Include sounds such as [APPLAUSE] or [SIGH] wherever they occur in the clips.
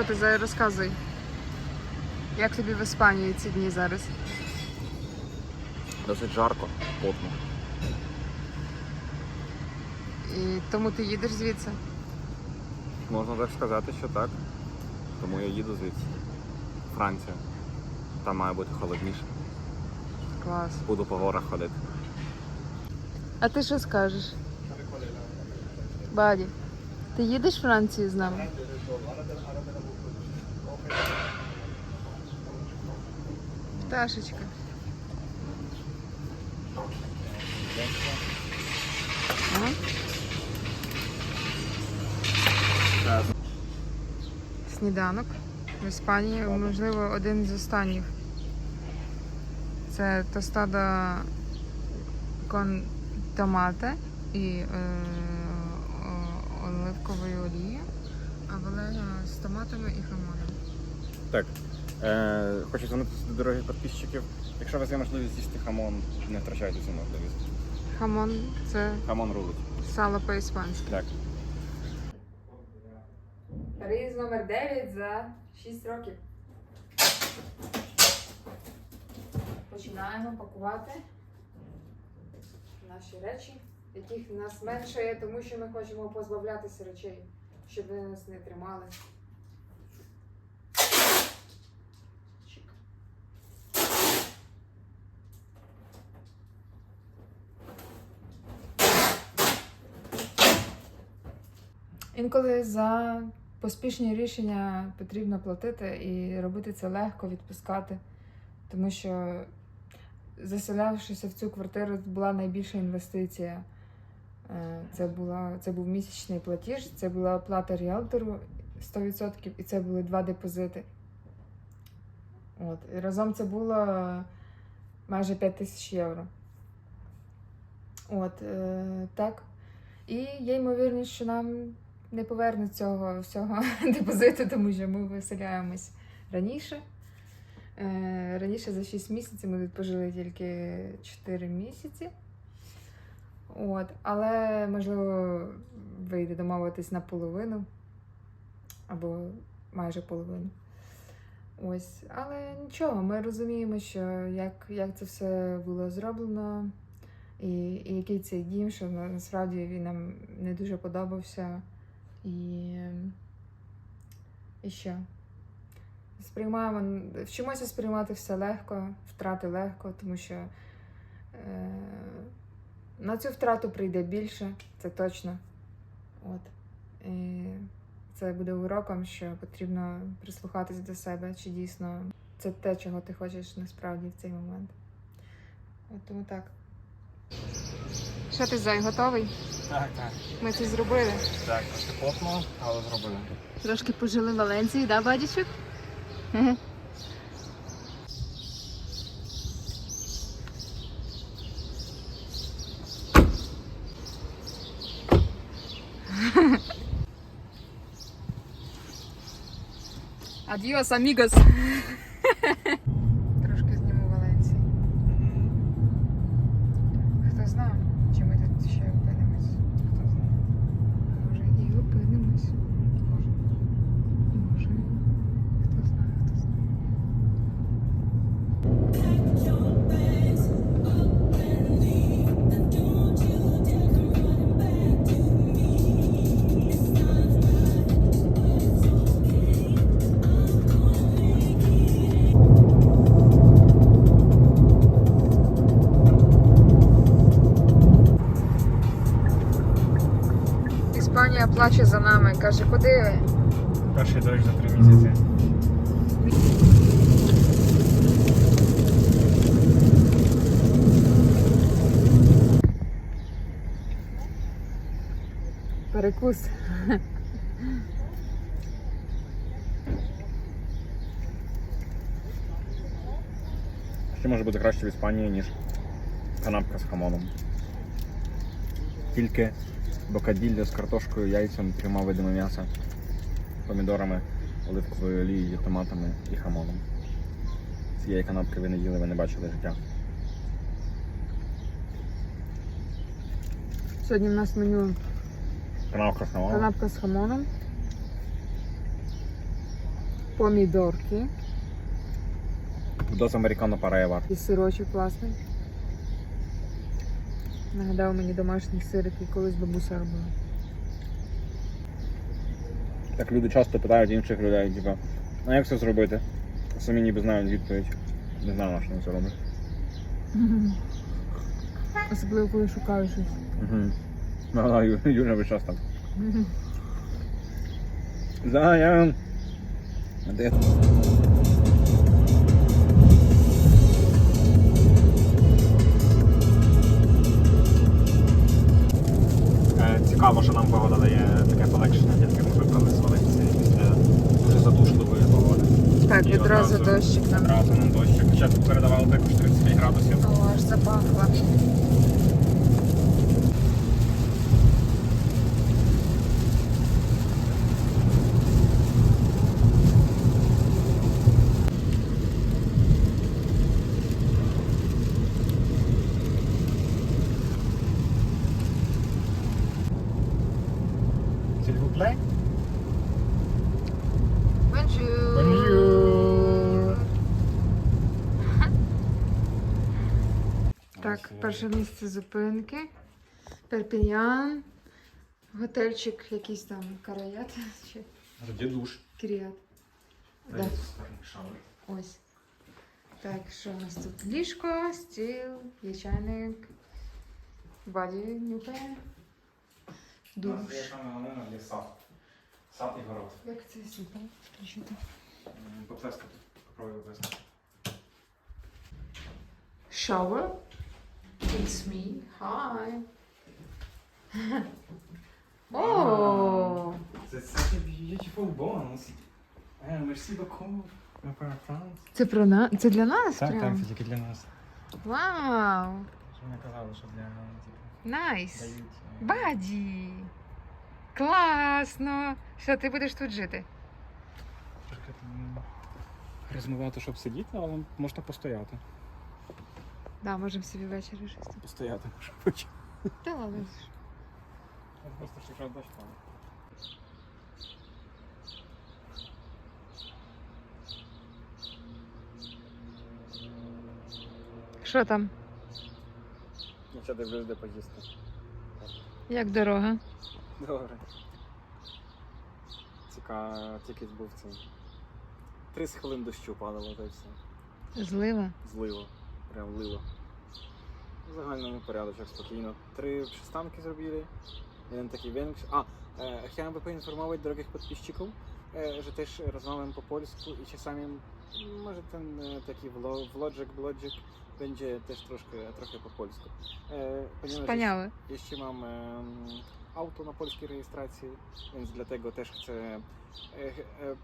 Що ти зараз розказуй? Як тобі в Іспанії ці дні зараз? Досить жарко, потно. І тому ти їдеш звідси? Можна так сказати, що так. Тому я їду звідси. Франція. Там має бути холодніше. Клас. Буду по горах ходити. А ти що скажеш? Баді, ти їдеш в Францію з нами? Пташечка. Ага. Сніданок в Іспанії, можливо, один з останніх. Це тостада кон томати і е, оливкової олії, а валена з томатами і хамоном. Так. Е, хочу звернутися до дорогих підписчиків. Якщо у вас є можливість з'їсти хамон, не втрачайте цю можливість. Хамон це Хамон рулить. сало по-іспанськи. Так. Різ номер 9 за 6 років. Починаємо пакувати наші речі, яких нас меншає, тому що ми хочемо позбавлятися речей, щоб вони нас не тримали. Інколи за поспішні рішення потрібно платити і робити це легко, відпускати. Тому що заселявшися в цю квартиру, була найбільша інвестиція. Е, Це, була, це був місячний платіж, це була оплата ріалтору 100% і це були два депозити. От. І разом це було майже 5 тисяч євро. От, е, так. І є ймовірність, що нам не повернуть цього всього [LAUGHS] депозиту, тому що ми виселяємось раніше. Е, Раніше за 6 місяців ми тут пожили тільки 4 місяці. От, але можливо вийде домовитись на половину або майже половину. Ось, але нічого, ми розуміємо, що як, як це все було зроблено, і, і який цей дім, що насправді він нам не дуже подобався. І, і що? Сприймаємо, вчимося сприймати все легко, втрати легко, тому що е, на цю втрату прийде більше, це точно. От. І це буде уроком, що потрібно прислухатись до себе, чи дійсно це те, чого ти хочеш насправді в цей момент. От тому так. Що ти зай, готовий? Так, так. Ми це зробили. Так, трошки потно, але зробили. Трошки пожили в Валенції, да, бадічок? Адіос, амігос. Трошки плаче за нами, каже, куди ви? Перший дощ за три місяці. Перекус. Що може бути краще в Іспанії, ніж канапка з хамоном? Тільки бокаділля з картошкою, яйцем, трьома видами м'яса, помідорами, оливковою олією, томатами і хамоном. Цієї канапки ви не їли, ви не бачили життя. Сьогодні в нас меню Канапка з хамоном. канапка з хамоном. помідорки Дос американо параєвар. і сирочок класний. Нагадав мені домашній сир, який колись бабуся робила. Так люди часто питають інших людей, типу, а як це зробити? Самі ніби знають відповідь. Не знаю, на що вони це роблять. Особливо, коли шукаю щось. Угу. Ну, Ю- Юля весь час так. Зая. А де? Цікаво, що нам погода дає таке полегшення, тільки ми вибрали свалитися після дуже задушливої погоди. Так, І відразу дощик нам. Одразу нам дощик. Спочатку передавали також 35 градусів. О, аж запахло. Перше місце зупинки. Перпіньян. Готельчик якийсь там караят [LAUGHS] чи душ? кіріат. Да. Ось. Так, що у нас тут? Ліжко, стіл, є чайник, баді нюхає. Душ. саме головне для сад. Сад і город. Як це світло? Включити. Поплескати. Попробуй поплескати. Shower. It's me. Hi. О! C'est such a beautiful bonus. Eh, merci beaucoup. Ми Це про нас? Це для нас? Так, прям? так, це тільки для нас. Вау! Що вони казали, що для типу, Найс! дають. е, Баді! Класно! Що, ти будеш тут жити? Трошки м, Ризмувати, щоб сидіти, але можна постояти. Да, можемо собі ввечері щось. Постояти, може бути. Та ладно. Просто ще дощ падає. Що там? Нічого дивлюсь, де поїсти. Як дорога? Добре. Цікаво, тільки був цей. 30 хвилин дощу падало, та й все. Злива? Зливо. Прям лило. В загальному порядочок спокійно. Три przystanki zrobili. Jeden taki większy. A, e, chciałem by poinformować drogich podpiśników, e, że też rozmawiam po polsku i czasami m, może ten e, taki vlo- vlogik, blogik będzie też troszkę, trochę po polsku. E, ponieważ Wspaniałe. Jeszcze mam em, auto na polskiej rejestracji, więc dlatego też chcę. E, e,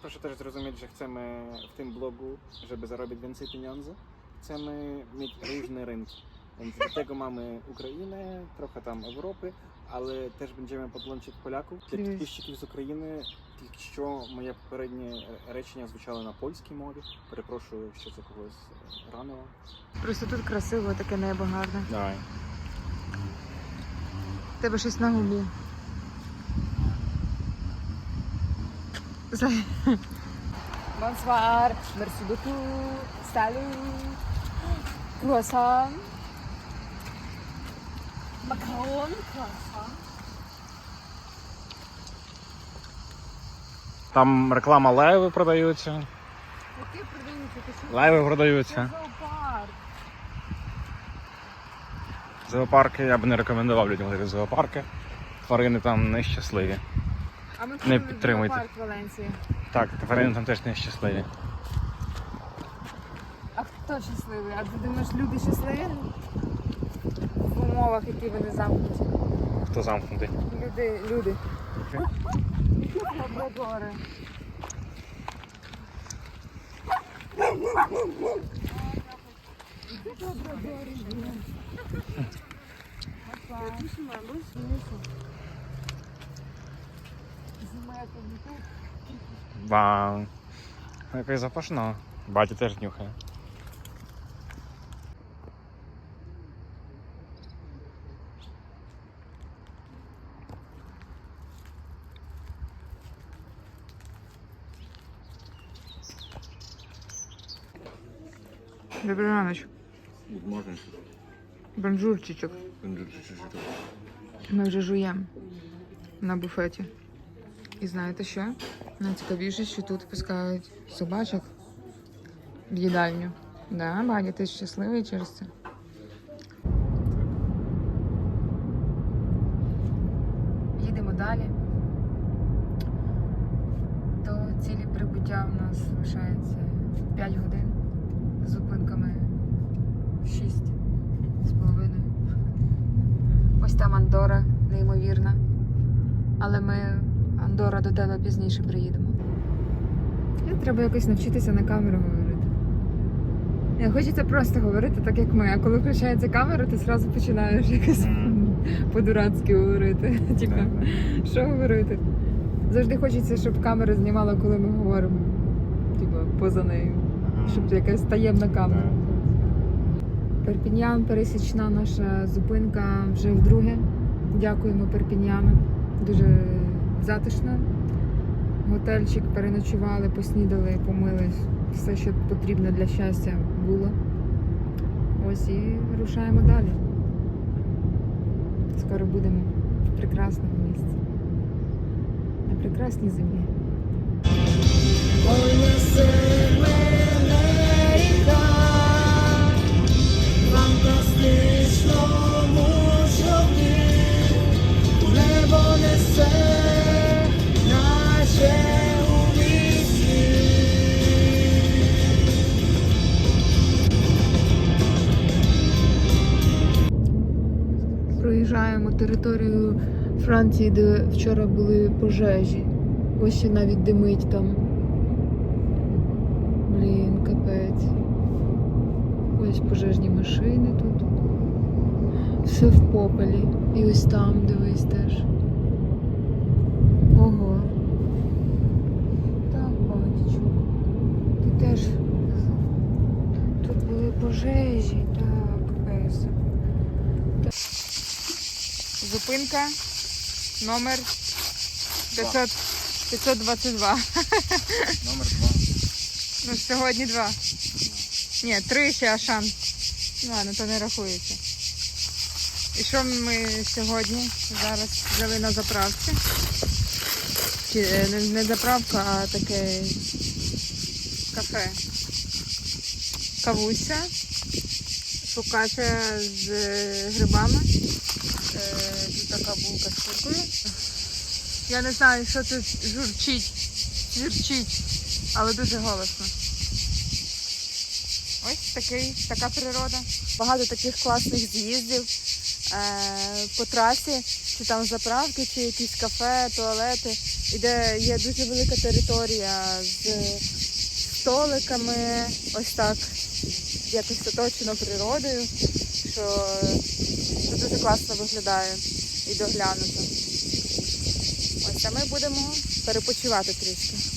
proszę też zrozumieć, że chcemy w tym blogu, żeby zarobić więcej pieniędzy, Chcemy mieć różne rynki. Więc dlatego mamy Ukrainę, trochę tam Europy, ale też będziemy podłączyć Polaków. Підписчиків з України, якщо моє попереднє речення звучало на польській мові, перепрошую, що це когось е, ранило. Просто тут красиво, таке небо гарне. Давай. Тебе щось на губі. Bonsoir, merci beaucoup, salut, croissant, macaron, croissant. Там реклама лайви продаються. Які продаються? Ти що? Лайви продаються. Зоопарк. Зоопарки я б не рекомендував людям ходити в зоопарки. Тварини там нещасливі. А ми Не ходили в підтримуйте. зоопарк Валенції. Так, тварини там теж нещасливі. Хто щасливий? А ти думаєш, люди щасливі? В умовах, які вони замкнуті. Хто замкнутий? Люди, люди. Лабрадори. Вау. Якось запашно. Батя теж нюхає. Добрий раночок. Бонжурчичок. Ми вже жуємо на буфеті. І знаєте що? Найцікавіше, що тут пускають собачок в їдальню. Да, Баня, ти щасливий через це? Їдемо далі. До цілі прибуття в нас лишається 5 годин зупинками 6 з половиною. Ось там Андора, неймовірна. Але ми, Андора, до тебе пізніше приїдемо. Я треба якось навчитися на камеру говорити. Не, хочеться просто говорити так, як ми. А коли включається камера, ти одразу починаєш якось по-дурацьки говорити. Типа, що говорити? Завжди хочеться, щоб камера знімала, коли ми говоримо. Типа, поза нею. Щоб якась таємна камера. Перпін'ян, пересічна наша зупинка вже вдруге. Дякуємо Перпін'янам. Дуже затишно. Готельчик переночували, поснідали, помились. Все, що потрібно для щастя, було. Ось і рушаємо далі. Скоро будемо в прекрасному місці. На прекрасній землі. Проїжджаємо територію Франції, де вчора були пожежі. Ось ще навіть димить там. Блін, капець. Ось пожежні машини тут. Все в попелі. І ось там, дивись теж. Ого. Так, батечок. Ти теж. Тут були пожежі, так, песик. Зупинка. Номер 500, 522. Номер два. Ну, сьогодні два. Ні, три ще Ашан. Ладно, то не рахується. І що ми сьогодні зараз взяли на заправці? Чи е, не, заправка, а таке кафе. Кавуся, фокача з е, грибами. Е, Тут така булка з куркою. Я не знаю, що тут журчить, журчить, але дуже голосно. Ось такий, така природа. Багато таких класних з'їздів по трасі, чи там заправки, чи якісь кафе, туалети, і де є дуже велика територія з столиками, ось так, якось оточено природою, що це дуже класно виглядає і доглянуто. Ось а ми будемо перепочивати трішки.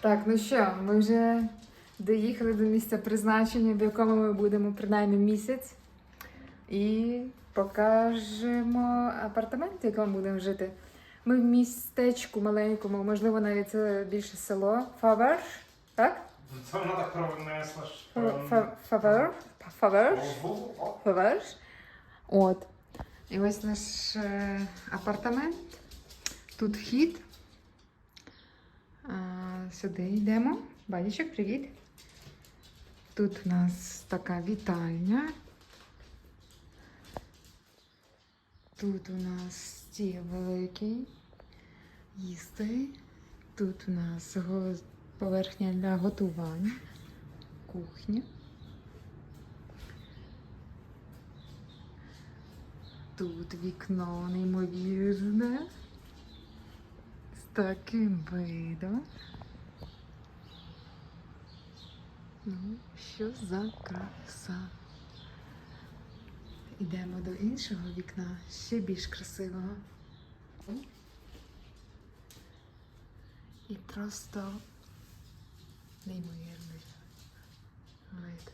Так, ну що, ми вже доїхали до місця призначення, в якому ми будемо принаймні місяць. І покажемо апартамент, в якому будемо жити. Ми в містечку маленькому, можливо, навіть це більше село. Фаверш, так? Це вона так провинесла ж. Фа- фа- Фавер. Фаверш. Фаверш. От. І ось наш е, апартамент. Тут вхід. А, сюди йдемо. Бадічок, привіт. Тут у нас така вітальня. Тут у нас стіл великий. Їсти. Тут у нас поверхня для готування. Кухня. Тут вікно неймовірне. З таким видом. Ну, що за краса. Йдемо до іншого вікна, ще більш красивого. І просто неймовірний вид.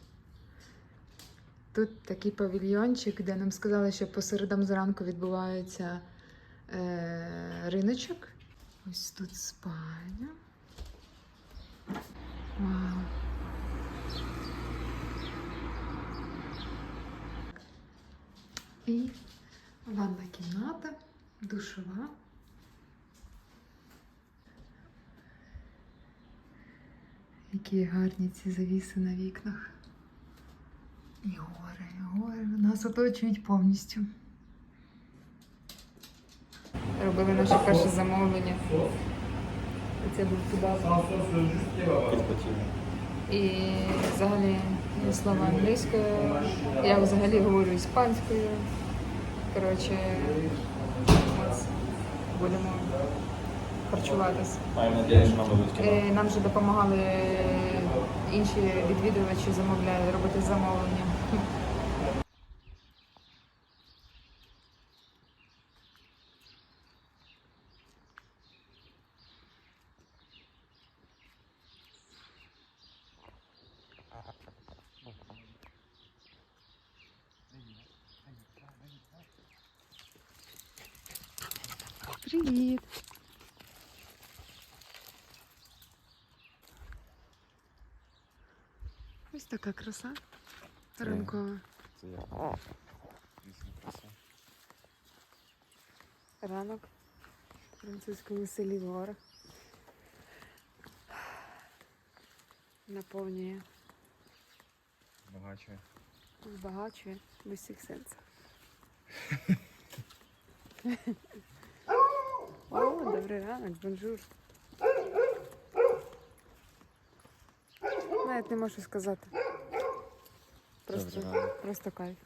Тут такий павільйончик, де нам сказали, що по середам зранку відбувається е, риночок. Ось тут спальня. Вау. І ванна кімната, душова. Які гарні ці завіси на вікнах. І гори, гори нас оточують повністю. Робили наше перше замовлення. Це був. Підхотів. І взагалі слова англійською. Я взагалі говорю іспанською. Коротше, будемо дадуть. Е, Нам вже допомагали інші відвідувачі замовляли робити замовлення. Привіт! Ось така краса ранкова. Це я. Краса. Ранок в французькому селі Гора. Наповнює, Багаче. збагачує в усіх сенсах. О, добрий ранок, бонжур. Навіть не можу сказати. Просто, просто кайф.